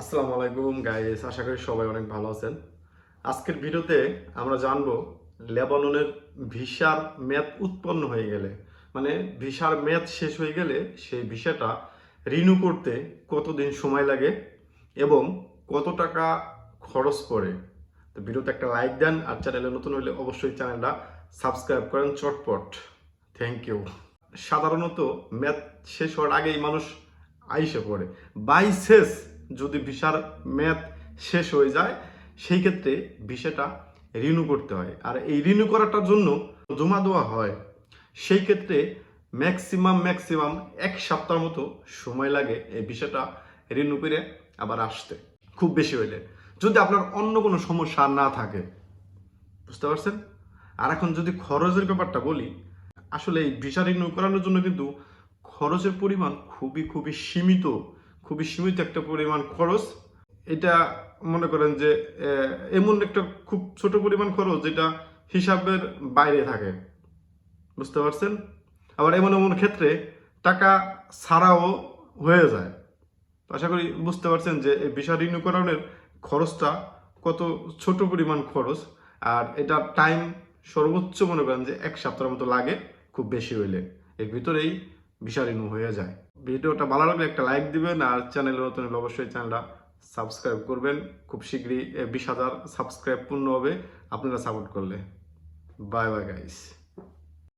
আসসালামু আলাইকুম গাইস আশা করি সবাই অনেক ভালো আছেন। আজকের ভিডিওতে আমরা জানব লেবাননের ভিসার মেয়াদ উৎপন্ন হয়ে গেলে মানে ভিসার মেয়াদ শেষ হয়ে গেলে সেই ভিসাটা রিনিউ করতে কতদিন সময় লাগে এবং কত টাকা খরচ পড়ে তো ভিডিওতে একটা লাইক দেন আর চ্যানেলে নতুন হলে অবশ্যই চ্যানেলটা সাবস্ক্রাইব করেন চটপট। থ্যাংক ইউ সাধারণত ম্যাথ শেষ হওয়ার আগেই মানুষ আইসে পড়ে। বাই শেষ যদি ভিসার মেয়াদ শেষ হয়ে যায়, সেই ক্ষেত্রে ভিসাটা রিনিউ করতে হয়। আর এই রিনিউ করাটার জন্য জমা দেওয়া হয়, সেই ক্ষেত্রে ম্যাক্সিমাম ম্যাক্সিমাম এক সপ্তাহ মতো সময় লাগে এই ভিসাটা রিনিউ করে আবার আসতে। খুব বেশি হইলে। যদি আপনার অন্য কোনো সমস্যা না থাকে, বুঝতে পারছেন? আর এখন যদি খরচের ব্যাপারটা বলি, আসলে এই ভিসা রিনিউ করানোর জন্য কিন্তু খরচের পরিমাণ খুবই খুবই সীমিত। খুবই সীমিত একটা পরিমাণ খরচ। এটা মনে করেন যে এমন একটা খুব ছোট পরিমাণ খরচ যেটা হিসাবের বাইরে থাকে। বুঝতে পারছেন? আবার এমন এমন ক্ষেত্রে টাকা ছাড়াও হয়ে যায়। আশা করি বুঝতে পারছেন যে, এই রিনিউ করানোর খরচটা কত ছোট পরিমাণ খরচ। আর এটা টাইম সর্বোচ্চ মনে করেন যে, এক সপ্তাহের মতো লাগে, খুব বেশি হইলে। এর ভিতরেই রিনিউ হয়ে যায়। ভিডিওটা ভালো লাগলে একটা লাইক দিবেন আর চ্যানেল নতুন হলে অবশ্যই চ্যানেলটা সাবস্ক্রাইব করবেন। খুব শীঘ্রই বিশ হাজার সাবস্ক্রাইব পূর্ণ হবে আপনারা সাপোর্ট করলে। Bye bye guys